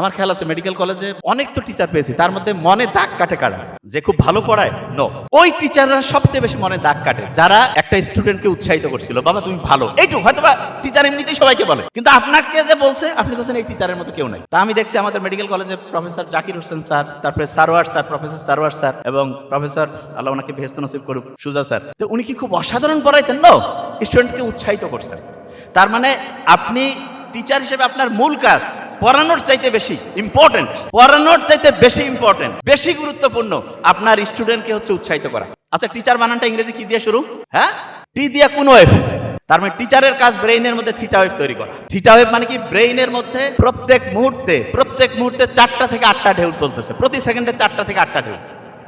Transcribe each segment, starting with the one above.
আমার খেয়াল আছে মেডিকেল কলেজে অনেক তো টিচার পেয়েছি, তার মধ্যে মনে দাগ কাটে কারা? যে খুব ভালো পড়ায়? নো ওই টিচাররা সবচেয়ে বেশি মনে দাগ কাটে, যারা একটা স্টুডেন্টকে উৎসাহিত করছিল, বাবা, তুমি ভালো। এইটুকু হয়তো বা টিচার এমনিতেই সবাইকে বলে, কিন্তু আপনাকে যে বলছে, আপনি বলছেন এই টিচারের মতো কেউ নাই। তা আমি দেখছি আমাদের মেডিকেল কলেজে প্রফেসর জাকির হোসেন স্যার, তারপরে Sarwar sir professor Sarwar sir, এবং প্রফেসর আল্লাহ ওনাকে ভেস্ত নসিব করুক, সুজা স্যার। তো উনি কি খুব অসাধারণ পড়াইতেন? নো স্টুডেন্টকে উৎসাহিত করছেন। তার মানে আপনি টিচার হিসেবে আপনার মূল কাজ পড়ানোর চাইতে বেশি ইম্পর্টেন্ট পড়ানোর চাইতে বেশি ইম্পর্টেন্ট বেশি গুরুত্বপূর্ণ আপনার স্টুডেন্টকে হচ্ছে উৎসাহিত করা। আচ্ছা টিচার বানানটা ইংরেজি কি দিয়ে শুরু? হ্যাঁ? টি দিয়ে কোন ওয়েভ তার মানে টিচারের কাজ ব্রেইনের মধ্যে থিটা ওয়েভ তৈরি করা। থিটা ওয়েভ মানে কি? ব্রেইনের মধ্যে প্রত্যেক মুহূর্তে প্রত্যেক মুহূর্তে চারটা থেকে আটটা ঢেউ চলতেছে। প্রতি সেকেন্ডে চারটা থেকে আটটা ঢেউ।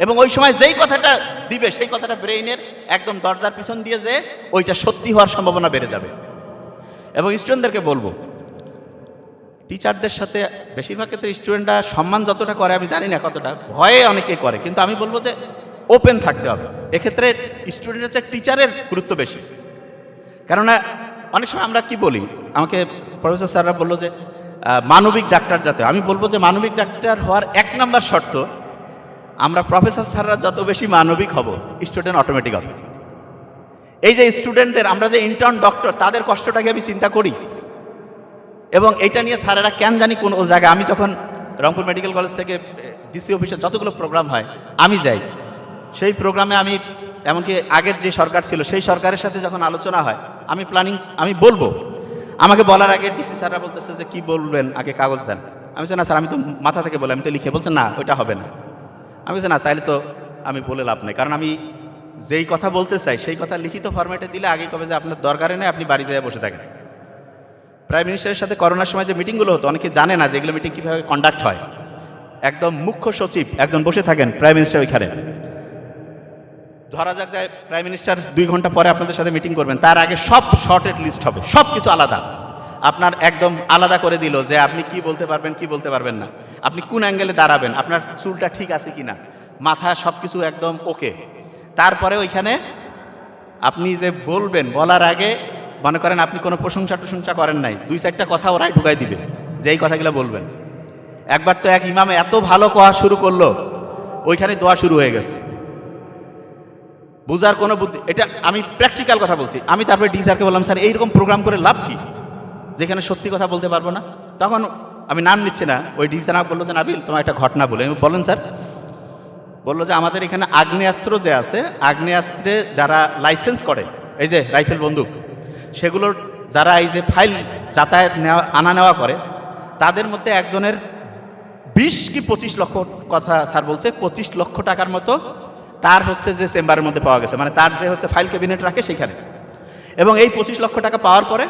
এবং ওই সময় যেই কথাটা দিবে, সেই কথাটা ব্রেইনের একদম দরজার পিছন দিয়ে যে ওইটা সত্যি হওয়ার সম্ভাবনা বেড়ে যাবে। এবং স্টুডেন্টদেরকে বলব টিচারদের সাথে বেশিরভাগ ক্ষেত্রে স্টুডেন্টরা সম্মান যতটা করে আমি জানি না কতটা, ভয়ে অনেকে করে, কিন্তু আমি বলব যে ওপেন থাকতে হবে। এক্ষেত্রে স্টুডেন্টের চেয়ে টিচারের গুরুত্ব বেশি। কেননা অনেক সময় আমরা কি বলি, আমাকে প্রফেসর স্যাররা বলল যে মানবিক ডাক্তার যাতে, আমি বলব যে মানবিক ডাক্তার হওয়ার এক নম্বর শর্ত, আমরা প্রফেসর স্যাররা যত বেশি মানবিক হব স্টুডেন্ট অটোমেটিক হবে। এই যে স্টুডেন্টদের আমরা যে ইন্টার্ন ডক্টর তাদের কষ্টটাকে আমি চিন্তা করি এবং এটা নিয়ে স্যারেরা কেন জানি কোন জায়গায়, আমি যখন রংপুর মেডিকেল কলেজ থেকে ডিসি অফিসে যতগুলো প্রোগ্রাম হয়, আমি যাই। সেই প্রোগ্রামে আমি, এমনকি আগের যে সরকার ছিল, সেই সরকারের সাথে যখন আলোচনা হয়, আমি প্ল্যানিং, আমি বলব। আমাকে বলার আগে ডিসি স্যাররা বলতেছে যে, কি বলবেন? আগে কাগজ দেন। আমি বলছি, না স্যার, আমি তো মাথা থেকে বলি, আমি তো লিখে। বলছে, না, ওইটা হবে না। আমি বলছি, না, তাইলে তো আমি বলে লাভ নেই। কারণ আমি যেই কথা বলতে চাই, সেই কথা লিখিত ফরম্যাটে দিলে আগে কবে যে আপনার দরকারে নেই, আপনি বাড়িতে বসে থাকেন। প্রাইম মিনিস্টারের সাথে করোনার সময় যে মিটিংগুলো হতো, অনেকে জানে না যে এগুলো মিটিং কীভাবে কন্ডাক্ট হয়। একদম মুখ্য সচিব একজন বসে থাকেন প্রাইম মিনিস্টার ওইখানে। ধরা যাক যায় প্রাইম মিনিস্টার দুই ঘণ্টা পরে আপনাদের সাথে মিটিং করবেন, তার আগে সব শর্টেড লিস্ট হবে সব কিছু আলাদা। আপনার একদম আলাদা করে দিল যে আপনি কি বলতে পারবেন, কি বলতে পারবেন না। আপনি কোন অ্যাঙ্গেলে দাঁড়াবেন, আপনার চুলটা ঠিক আছে কি না মাথা সব কিছু একদম ওকে তারপরে ওইখানে আপনি যে বলবেন, বলার আগে মনে করেন আপনি কোনো প্রশংসা টশংসা করেন নাই, দুই চারটা কথা ওরাই ঢুকাই দিবে যে এই কথাগুলো বলবেন। একবার তো এক ইমামে এত ভালো কোয়া শুরু করল, ওইখানে দোয়া শুরু হয়ে গেছে। বুঝার কোনো বুদ্ধি এটা আমি প্র্যাকটিক্যাল কথা বলছি। আমি তারপরে ডি স্যারকে বললাম, স্যার, এইরকম প্রোগ্রাম করে লাভ কি? যেখানে সত্যি কথা বলতে পারব না। তখন আমি নাম নিচ্ছি না, ওই ডি স্যার বলল যে নাবিল তোমার একটা ঘটনা বলে। আমি বলেন স্যার। বলল যে, আমাদের এখানে আগ্নেয়াস্ত্র যে আছে, আগ্নেয়াস্ত্রে যারা লাইসেন্স করে, এই যে, রাইফেল বন্দুক সেগুলোর যারা এই যে ফাইল যাতায়াত নেওয়া, আনা নেওয়া করে, তাদের মধ্যে একজনের বিশ কি পঁচিশ লক্ষ কথা স্যার বলছে, পঁচিশ লক্ষ টাকার মতো তার হচ্ছে যে চেম্বারের মধ্যে পাওয়া গেছে মানে তার যে হচ্ছে ফাইল ক্যাবিনেট রাখে সেখানে এবং এই পঁচিশ লক্ষ টাকা পাওয়ার পরে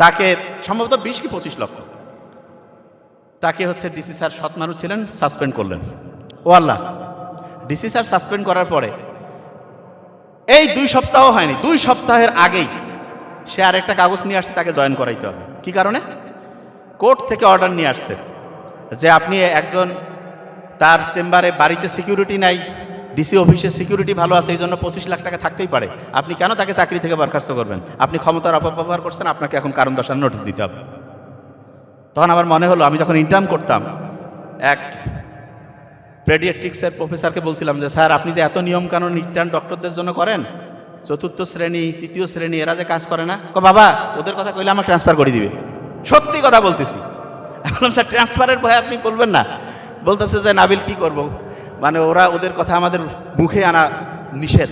তাকে সম্ভবত বিশ কি পঁচিশ লক্ষ, তাকে হচ্ছে ডিসি স্যার সৎ মানুষ ছিলেন, সাসপেন্ড করলেন। ও আল্লাহ, ডিসি স্যার সাসপেন্ড করার পরে, এই দুই সপ্তাহ হয়নি, দুই সপ্তাহের আগেই সে আরেকটা কাগজ নিয়ে আসছে, তাকে জয়েন করাইতে হবে। কী কারণে? কোর্ট থেকে অর্ডার নিয়ে আসছে যে আপনি একজন তার চেম্বারে বাড়িতে সিকিউরিটি নাই, ডিসি অফিসে সিকিউরিটি ভালো আছে, এই জন্য পঁচিশ লাখ টাকা থাকতেই পারে। আপনি কেন তাকে চাকরি থেকে বরখাস্ত করবেন? আপনি ক্ষমতার অপব্যবহার করছেন, আপনাকে এখন কারণ দশার নোটিশ দিতে হবে। তখন আমার মনে হলো, আমি যখন ইন্টার্ন করতাম, এক পেডিয়াট্রিক্সের প্রফেসরকে বলছিলাম যে, স্যার, আপনি যে এত নিয়মকানুন ইন্টার্ন ডক্টরদের জন্য করেন চতুর্থ শ্রেণি, তৃতীয় শ্রেণি, এরা যে কাজ করে না? কো, বাবা, ওদের কথা কইলে আমাকে ট্রান্সফার করে দিবে। সত্যি কথা বলতেছি। বললাম স্যার ট্রান্সফারের ভয় আপনি বলবেন না। বলতেছে যে, নাবিল, কি করব? মানে ওরা ওদের কথা আমাদের মুখে আনা নিষেধ।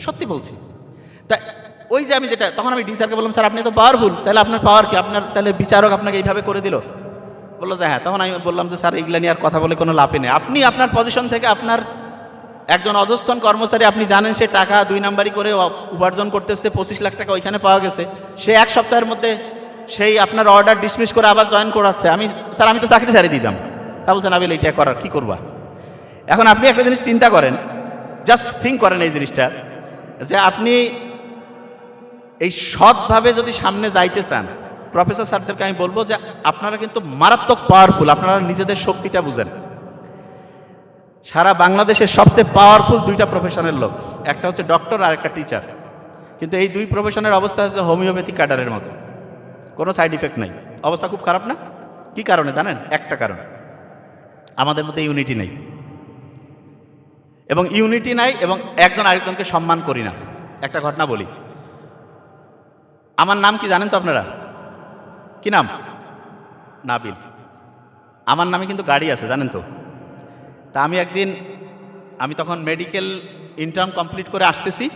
সত্যি বলছি। তা, ওই যে আমি যেটা, তখন আমি ডি স্যারকে বললাম, স্যার, আপনি তো পাওয়ারফুল তাহলে আপনার পাওয়ার কি? আপনার, তাহলে বিচারক আপনাকে এইভাবে করে দিল? বলল যে হ্যাঁ। তখন আমি বললাম যে, স্যার, এগুলা নিয়ে আর কথা বলে কোনো লাভে নেই। আপনি আপনার পজিশন থেকে আপনার একজন অধস্থন কর্মচারী, আপনি জানেন সে টাকা দুই নাম্বারই করে উপার্জন করতেছে, পঁচিশ লাখ টাকা ওইখানে পাওয়া গেছে। সে এক সপ্তাহের মধ্যে সেই আপনার অর্ডার ডিসমিস করে আবার জয়েন করাচ্ছে। আমি, স্যার, আমি তো চাকরি ছাড়িয়ে দিতাম। তা বলছেন, আবিল এইটা করার, কী করবা? এখন আপনি একটা জিনিস চিন্তা করেন জাস্ট থিঙ্ক করেন এই জিনিসটা, যে আপনি এই সৎভাবে যদি সামনে যাইতে চান প্রফেসর স্যারদেরকে আমি বলব যে আপনারা কিন্তু মারাত্মক পাওয়ারফুল আপনারা নিজেদের শক্তিটা বুঝেন। সারা বাংলাদেশের সবচেয়ে পাওয়ারফুল দুইটা প্রফেশনের লোক। একটা হচ্ছে ডক্টর আর একটা টিচার কিন্তু এই দুই প্রফেশনের অবস্থা হচ্ছে হোমিওপ্যাথি ক্যাডারের মতো। কোনো সাইড ইফেক্ট নাই। অবস্থা খুব খারাপ না? কি কারণে জানেন? একটা কারণ। আমাদের মধ্যে ইউনিটি নেই। এবং ইউনিটি নাই এবং একজন আরেকজনকে সম্মান করি না। একটা ঘটনা বলি। আমার নাম কি জানেন তো আপনারা? কি নাম? নাবিল। আমার নামে কিন্তু গাড়ি আছে, জানেন তো? তা আমি একদিন, আমি তখন মেডিকেল ইন্টার্ন কমপ্লিট করে আসতেছি।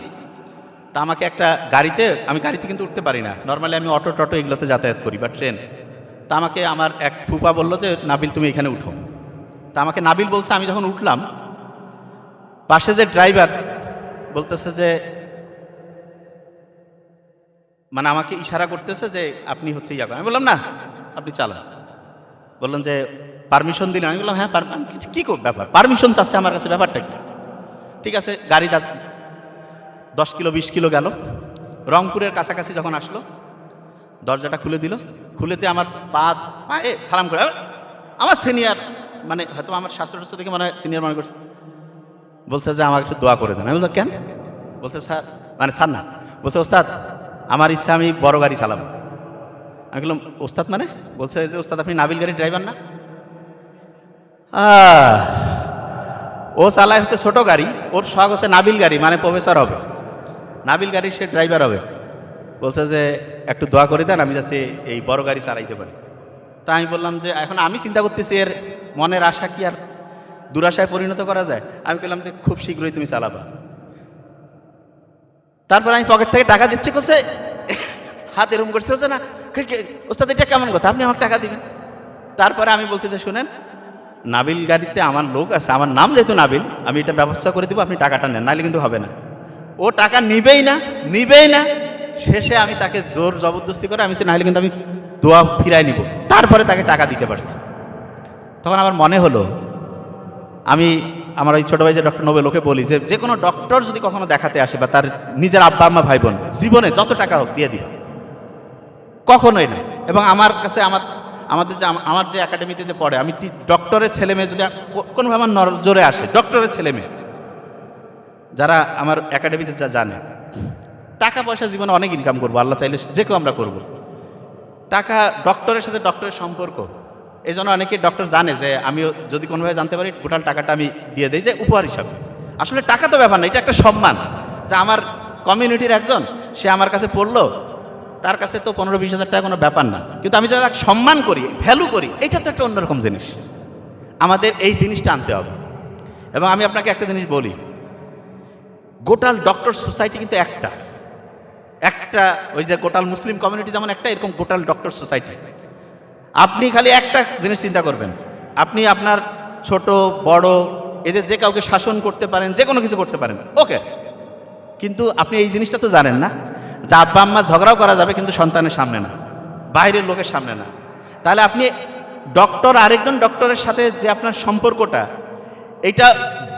তা আমাকে একটা গাড়িতে, আমি গাড়িতে কিন্তু উঠতে পারি না। নর্মালি আমি অটো টটো এগুলোতে যাতায়াত করি বা ট্রেন। তা আমাকে আমার এক ফুপা বলল যে, নাবিল, তুমি এখানে উঠো। তা আমাকে নাবিল বলছে, আমি যখন উঠলাম, পাশে যে ড্রাইভার বলতেছে যে মানে আমাকে ইশারা করতেছে যে, আপনি হচ্ছে ইয়া। আমি বললাম, না, আপনি চালান। বললেন যে পারমিশন দিলেন আমি বললাম হ্যাঁ কী ব্যাপার? পারমিশন চাচ্ছে আমার কাছে, ব্যাপারটা কি? ঠিক আছে, গাড়ি দশ কিলো, বিশ কিলো গেল। রংপুরের কাছাকাছি যখন আসলো, দরজাটা খুলে দিল। খুলেতে আমার পা পায়ে সালাম করে আমার সিনিয়র মানে হয়তো আমার স্বাস্থ্য দেখে মনে সিনিয়র মনে করছে। বলছে যে, আমাকে একটু দোয়া করে দেন। আমি বললাম, কেন? বলছে, স্যার মানে স্যার না। বলছে, ওস্তাদ, আমার ইচ্ছা আমি বড় গাড়ি চালাবো। আমি বললাম, ওস্তাদ মানে? বলছে, যে, ওস্তাদ, আপনি নাবিল গাড়ির ড্রাইভার না? ও চালায় হচ্ছে ছোট গাড়ি, ওর শখ হচ্ছে নাবিল গাড়ি মানে প্রফেসর হবে। নাবিল গাড়ির সে ড্রাইভার হবে। বলছে যে, একটু দোয়া করে দেন, আমি যাতে এই বড় গাড়ি চালাইতে পারি। তা আমি বললাম যে, এখন আমি চিন্তা করতেছি, এর মনের আশা কি আর দুরাশায় পরিণত করা যায়? আমি বললাম যে, খুব শীঘ্রই তুমি চালাবা। তারপর আমি পকেট থেকে টাকা দিচ্ছি কোসে হাত এরম করছে হচ্ছে না ওস্তাদ, এটা কেমন কথা? আপনি আমার টাকা দিবেন? তারপরে আমি বলছি যে, শুনেন নাবিল গাড়িতে আমার লোক আছে, আমার নাম যেহেতু নাবিল, আমি এটা ব্যবস্থা করে দেবো, আপনি টাকাটা নেন, নাহলে কিন্তু হবে না। ও টাকা নিবেই না নিবেই না। শেষে আমি তাকে জোর জবরদস্তি করে আমি সে নাহলে কিন্তু আমি দোয়া ফিরাই নিব। তারপরে তাকে টাকা দিতে পারছি। তখন আমার মনে হলো, আমি আমার ওই ছোটো ভাই যে ডক্টর নোবেল ওকে বলি যে যে কোনো ডক্টর যদি কখনো দেখাতে আসে বা তার নিজের আব্বা আম্মা ভাই বোন, জীবনে যত টাকা হোক দিয়ে দিবা কখনোই না। এবং আমার কাছে আমার আমাদের যে আমার যে একাডেমিতে যে পড়ে, আমি ডক্টরের ছেলে মেয়ে যদি কোনোভাবে আমার নজরে আসে ডক্টরের ছেলে মেয়ে, যারা আমার একাডেমিতে যা জানে টাকা পয়সা জীবনে অনেক ইনকাম করব, আল্লাহ চাইলে যে কেউ আমরা করব। টাকা ডক্টরের সাথে ডক্টরের সম্পর্ক এই জন্য অনেকে ডক্টর জানে যে আমিও যদি কোনোভাবে জানতে পারি টোটাল টাকাটা আমি দিয়ে দিই যে উপহার হিসাবে। আসলে টাকা তো ব্যাপার না, এটা একটা সম্মান যে আমার কমিউনিটির একজন, সে আমার কাছে পড়ল তার কাছে তো পনেরো বিশ হাজার টাকা কোনো ব্যাপার না। কিন্তু আমি যারা সম্মান করি ভ্যালু করি। এটা তো একটা অন্যরকম জিনিস। আমাদের এই জিনিসটা আনতে হবে। এবং আমি আপনাকে একটা জিনিস বলি। গোটাল ডক্টর সোসাইটি কিন্তু একটা। একটা, ওই যে গোটাল মুসলিম কমিউনিটি যেমন একটা, এরকম গোটাল ডক্টর সোসাইটি আপনি খালি একটা জিনিস চিন্তা করবেন। আপনি আপনার ছোট, বড় এদের যে কাউকে শাসন করতে পারেন, যে কোনো কিছু করতে পারেন। ওকে। কিন্তু আপনি এই জিনিসটা তো জানেন না। যে আব্বা আম্মা ঝগড়াও করা যাবে কিন্তু সন্তানের সামনে না, বাইরের লোকের সামনে না। তাহলে আপনি ডক্টর আরেকজন ডক্টরের সাথে যে আপনার সম্পর্কটা, এটা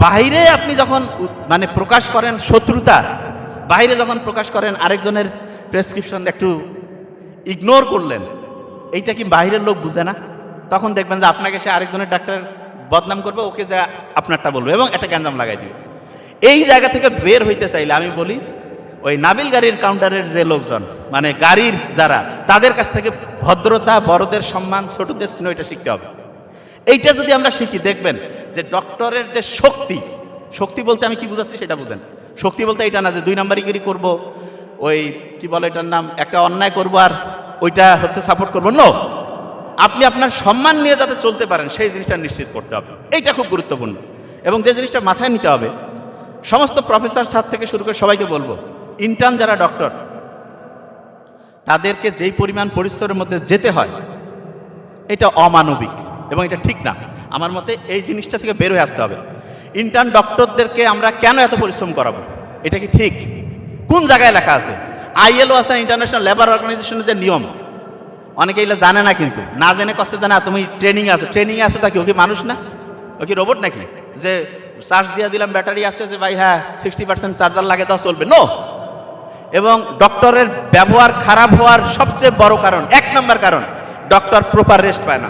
বাইরে আপনি যখন মানে প্রকাশ করেন শত্রুতা, বাইরে যখন প্রকাশ করেন আরেকজনের প্রেসক্রিপশন একটু ইগনোর করলেন, এইটা কি বাইরের লোক বুঝে না? তখন দেখবেন যে আপনাকে সে আরেকজনের ডাক্তার বদনাম করবে, ওকে যা আপনারটা বলবে এবং একটা গ্যাঞ্জাম লাগাই দিবে। এই জায়গা থেকে বের হইতে চাইলে আমি বলি ওই নাবিল গাড়ির কাউন্টারের যে লোকজন মানে গাড়ির যারা, তাদের কাছ থেকে ভদ্রতা, বড়দের সম্মান, ছোটদের স্নেহ, এটা শিখতে হবে। এইটা যদি আমরা শিখি, দেখবেন যে ডক্টরের যে শক্তি শক্তি বলতে আমি কি বুঝাচ্ছি সেটা বুঝেন। শক্তি বলতে এটা না যে দুই নাম্বারিগিরি করব, ওই কি বলে এটার নাম, একটা অন্যায় করব আর ওইটা হচ্ছে সাপোর্ট করব। নো আপনি আপনার সম্মান নিয়ে যাতে চলতে পারেন, সেই জিনিসটা নিশ্চিত করতে হবে। এইটা খুব গুরুত্বপূর্ণ। এবং যে জিনিসটা মাথায় নিতে হবে, সমস্ত প্রফেসর স্যার থেকে শুরু করে সবাইকে বলব ইন্টার্ন যারা ডক্টর তাদেরকে যেই পরিমাণ পরিশ্রমের মধ্যে যেতে হয়, এটা অমানবিক এবং এটা ঠিক না। আমার মতে এই জিনিসটা থেকে বের হয়ে আসতে হবে। ইন্টার্ন ডক্টরদেরকে আমরা কেন এত পরিশ্রম করাবো? এটা কি ঠিক? কোন জায়গায় লেখা আছে? আইএলও আছে ইন্টারন্যাশনাল লেবার অর্গানাইজেশনের যে নিয়ম। অনেকে এগুলো জানে না কিন্তু। না জেনে কষ্ট জানে তুমি ট্রেনিং আছো। ট্রেনিং আছো তা কি? ও কি মানুষ না? ও কি রোবট নাকি? যে চার্জ দিয়ে দিলাম ব্যাটারি আসতে যে ভাই হ্যাঁ সিক্সটি পার্সেন্ট চার্জার লাগে, তাও চলবে। নো এবং ডক্টরের ব্যবহার খারাপ হওয়ার সবচেয়ে বড় কারণ, এক নম্বর কারণ, ডক্টর প্রপার রেস্ট পায় না।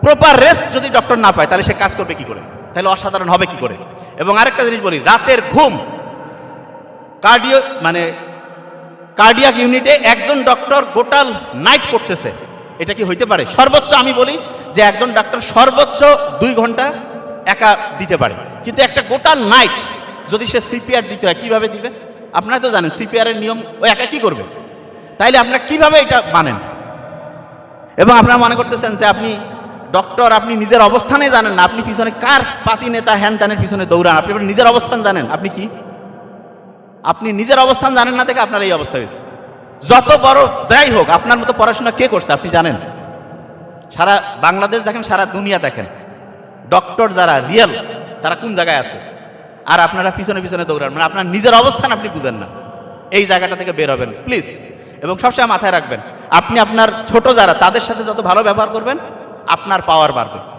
প্রপার রেস্ট যদি ডক্টর না পায়, তাহলে সে কাজ করবে কি করে? তাহলে অসাধারণ হবে কি করে? এবং আরেকটা জিনিস বলি, রাতের ঘুম কার্ডিও মানে কার্ডিয়াক ইউনিটে একজন ডক্টর গোটাল নাইট করতেছে। এটা কি হইতে পারে? সর্বোচ্চ আমি বলি যে একজন ডাক্তার সর্বোচ্চ দুই ঘণ্টা একা দিতে পারে। কিন্তু একটা গোটাল নাইট যদি সে সিপিআর দিতে হয়, কীভাবে দিবে? আপনারা তো জানেন সিপিআর এর নিয়ম ও একা কি করবে? তাইলে আপনারা কীভাবে এটা মানেন? এবং আপনারা মনে করতেছেন যে আপনি ডক্টর আপনি নিজের অবস্থানে জানেন না, আপনি পিছনে কার পাতি নেতা, হ্যান ত্যানের পিছনে দৌড়ান? আপনি নিজের অবস্থান জানেন, আপনি কি? আপনি নিজের অবস্থান জানেন না থেকে আপনার এই অবস্থা হয়েছে। যত বড় যাই হোক, আপনার মতো পড়াশোনা কে করছে, আপনি জানেন? সারা বাংলাদেশ দেখেন, সারা দুনিয়া দেখেন। ডক্টর যারা রিয়েল তারা কোন জায়গায় আছে? আর আপনারা পিছনে পিছনে দৌড়ান। মানে আপনার নিজের অবস্থান আপনি বুঝেন না। এই জায়গাটা থেকে বের হবেন প্লিজ এবং সবসময় মাথায় রাখবেন, আপনি আপনার ছোট যারা, তাদের সাথে যত ভালো ব্যবহার করবেন, আপনার পাওয়ার বাড়বে।